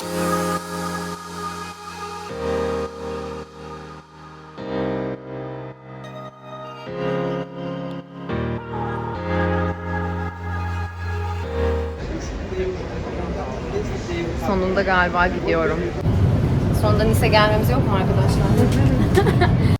Sonunda galiba gidiyorum. Sonunda Nice gelmemiz yok mu arkadaşlar?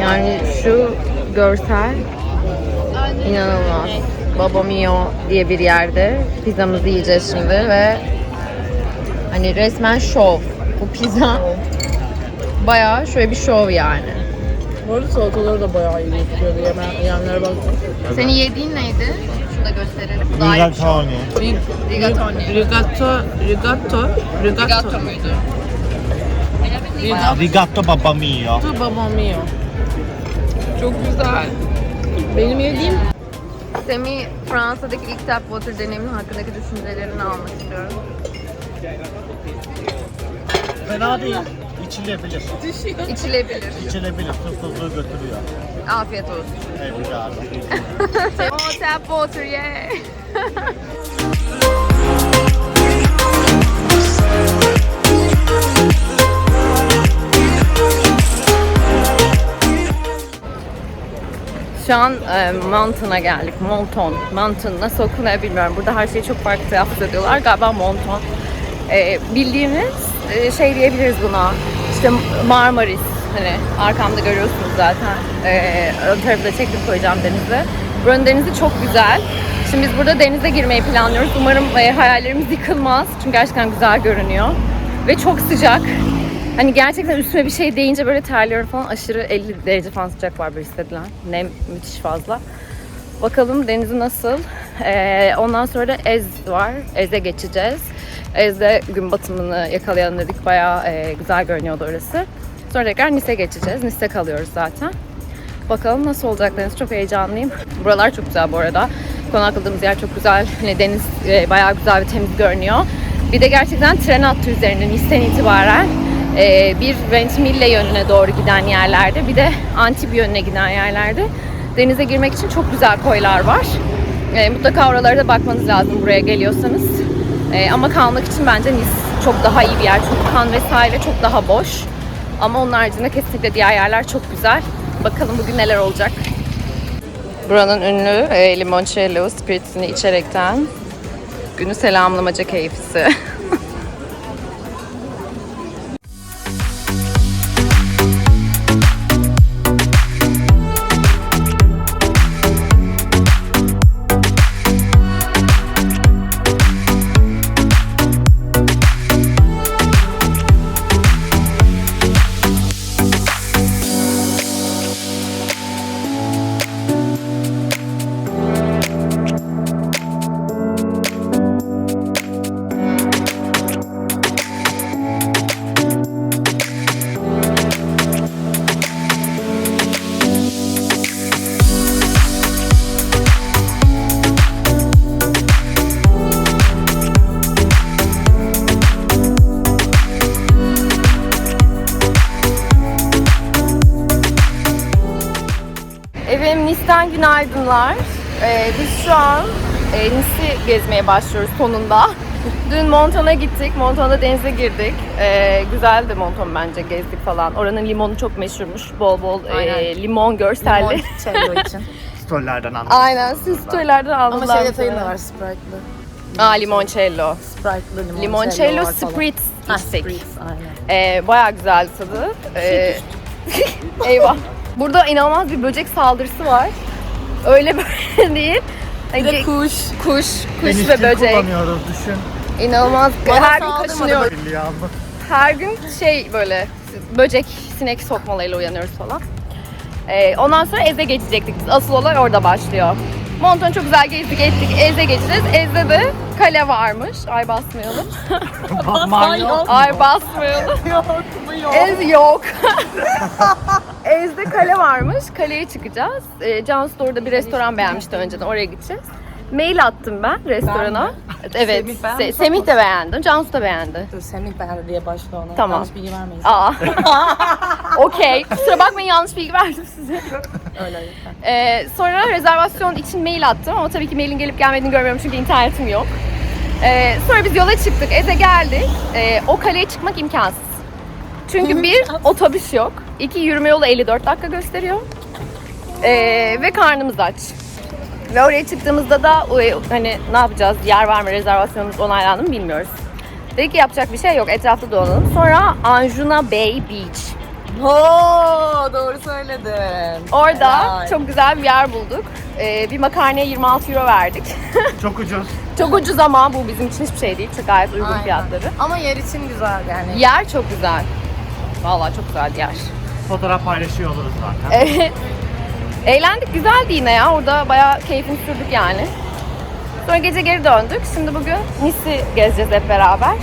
Yani şu görsel inanılmaz. Baba Mio diye bir yerde pizzamızı yiyeceğiz şimdi ve hani resmen şov. Bu pizza bayağı şöyle bir şov yani. Bu arada salataları da bayağı iyi gözüküyordu. Yemen, yemenlere baktım. Senin yediğin neydi? Şunu da gösterelim. Bu bir şov. Rigatoni. Rigatoni. Rigatto, rigatto, rigatto. Rigatto muydu? Rigatto Rigatto babba mio. babam mio. Çok güzel. Benim yediğim Semih Fransa'daki ilk tap water deneyiminin hakkındaki düşüncelerini almak istiyorum. Fena değil. İçilebilir. İçilebilir. İçilebilir. Tuzsuzluğu götürüyor. Afiyet olsun. Tebrikler. oh tap water yeah. Şu an e, Mountain'a geldik. Monton. Mountain nasıl okunuyor bilmiyorum. Burada her şeyi çok farklı telaffuz ediyorlar. Galiba Monton. E, bildiğimiz e, şey diyebiliriz buna. İşte Marmaris. Hani arkamda görüyorsunuz zaten. E, ön tarafı da çekip koyacağım denize. Buranın denizi çok güzel. Şimdi biz burada denize girmeyi planlıyoruz. Umarım e, hayallerimiz yıkılmaz. Çünkü gerçekten güzel görünüyor. Ve çok sıcak. Hani gerçekten üstüme bir şey deyince böyle terliyorum falan. Aşırı 50 derece falan sıcak var böyle hissedilen. Nem müthiş fazla. Bakalım denizi nasıl. Ee, ondan sonra da Ez var. Ez'e geçeceğiz. Ez'de gün batımını yakalayalım dedik. Bayağı e, güzel görünüyordu orası. Sonra tekrar Nice geçeceğiz. Nice kalıyoruz zaten. Bakalım nasıl olacak. Çok heyecanlıyım. Buralar çok güzel bu arada. Konakladığımız yer çok güzel. Hani deniz e, bayağı güzel ve temiz görünüyor. Bir de gerçekten tren hattı üzerinden Nice'den itibaren e, bir Ventimille yönüne doğru giden yerlerde bir de Antibes yönüne giden yerlerde denize girmek için çok güzel koylar var. E, mutlaka oralara da bakmanız lazım buraya geliyorsanız. E, ama kalmak için bence Nice çok daha iyi bir yer. Çünkü kan vesaire çok daha boş. Ama onun haricinde kesinlikle diğer yerler çok güzel. Bakalım bugün neler olacak. Buranın ünlü e, limoncello spiritsini içerekten günü selamlamaca keyfisi. günaydınlar. Ee, biz şu an e, Nice'i gezmeye başlıyoruz sonunda. Dün Monton'a gittik. Monton'da denize girdik. Ee, güzeldi Monton bence gezdik falan. Oranın limonu çok meşhurmuş. Bol bol e, limon görselli. cello için. Storylerden anladım. Aynen siz storylerden Ama aldılar. şey bize. detayı da var Sprite'lı. Aa limoncello. Sprite'lı limoncello Limoncello var falan. spritz Ha, içtik. spritz, aynen. Ee, bayağı güzeldi tadı. Ee, eyvah. Burada inanılmaz bir böcek saldırısı var. Öyle böyle değil. Bir de kuş. Kuş, kuş ve böcek. kullanıyoruz düşün. İnanılmaz. Bana Her gün saldırmadı kaşınıyor. Birliği aldı. Her gün şey böyle böcek, sinek sokmalarıyla uyanıyoruz falan. Ee, ondan sonra Eze geçecektik. biz. Asıl olay orada başlıyor. Monton çok güzel gezdik ettik. Eze geçeceğiz. Ezde de kale varmış. Ay basmayalım. Manyak. Ay basmayalım. Yok mu yok? Ez yok. Ez'de kale varmış. Kaleye çıkacağız. Ee, Cansu da orada bir restoran beğenmişti önceden. Oraya gideceğiz. Mail attım ben restorana. evet. Semih beğendi Se- mi? Semih de beğendi. Cansu da beğendi. Dur Semih beğendi diye başla ona. Tamam. Yanlış bilgi vermeyiz. Aa. Okey. Kusura bakmayın yanlış bilgi verdim size. Öyle lütfen. Ee, sonra rezervasyon için mail attım ama tabii ki mailin gelip gelmediğini görmüyorum çünkü internetim yok. Ee, sonra biz yola çıktık. Eze geldik. Ee, o kaleye çıkmak imkansız. Çünkü bir otobüs yok. iki yürüme yolu 54 dakika gösteriyor. Ee, ve karnımız aç. Ve oraya çıktığımızda da hani ne yapacağız, yer var mı, rezervasyonumuz onaylandı mı bilmiyoruz. Dedik ki yapacak bir şey yok, etrafta dolanalım. Sonra Anjuna Bay Beach. Oo, doğru söyledin. Orada Helal. çok güzel bir yer bulduk. Ee, bir makarnaya 26 euro verdik. Çok ucuz. çok ucuz ama bu bizim için hiçbir şey değil. Çok gayet uygun Aynen. fiyatları. Ama yer için güzel yani. Yer çok güzel. Vallahi çok güzel bir yer. Fotoğraf paylaşıyor oluruz zaten. Evet. Eğlendik güzeldi yine ya. Orada bayağı keyfini sürdük yani. Sonra gece geri döndük. Şimdi bugün Nice'i gezeceğiz hep beraber.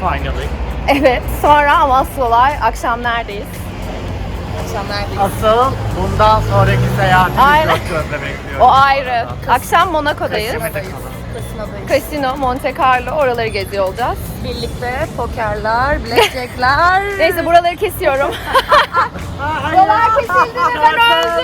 Finally. Evet. Sonra ama asıl olay akşam neredeyiz? Akşam neredeyiz? Asıl bundan sonraki seyahatimiz Aynen. dört gözle bekliyoruz. O ayrı. Akşam Monaco'dayız. Kasınadayız. Casino, Monte Carlo oraları geziyor olacağız. Birlikte pokerler, blackjackler. Neyse buraları kesiyorum. Dolar kesildi neden öldü?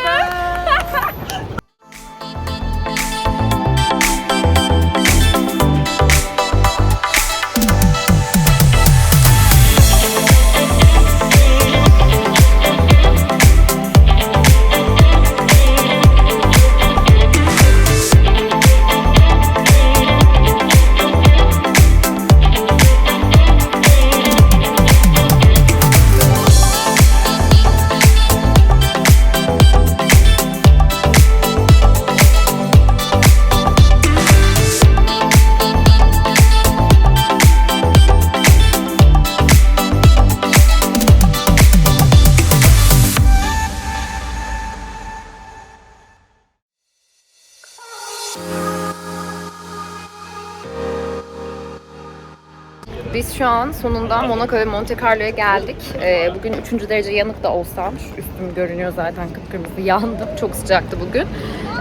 Biz şu an sonunda Monaco ve Monte Carlo'ya geldik. Ee, bugün 3. derece yanık da olsam, üstüm görünüyor zaten kıpkırmızı yandım. Çok sıcaktı bugün.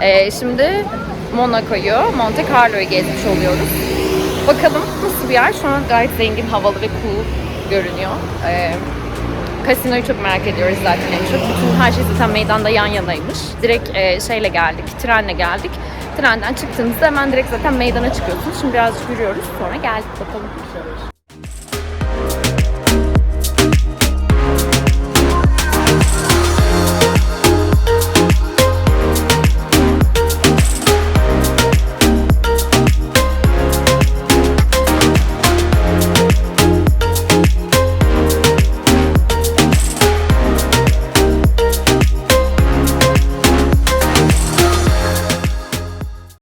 Ee, şimdi Monaco'yu, Monte Carlo'yu gezmiş oluyoruz. Bakalım nasıl bir yer? Şu an gayet zengin, havalı ve cool görünüyor. Ee, Kasinoyu çok merak ediyoruz zaten en çok. Bütün her şey zaten meydanda yan yanaymış. Direkt e, şeyle geldik, trenle geldik. Trenden çıktığımızda hemen direkt zaten meydana çıkıyorsunuz. Şimdi birazcık yürüyoruz. Sonra geldik bakalım.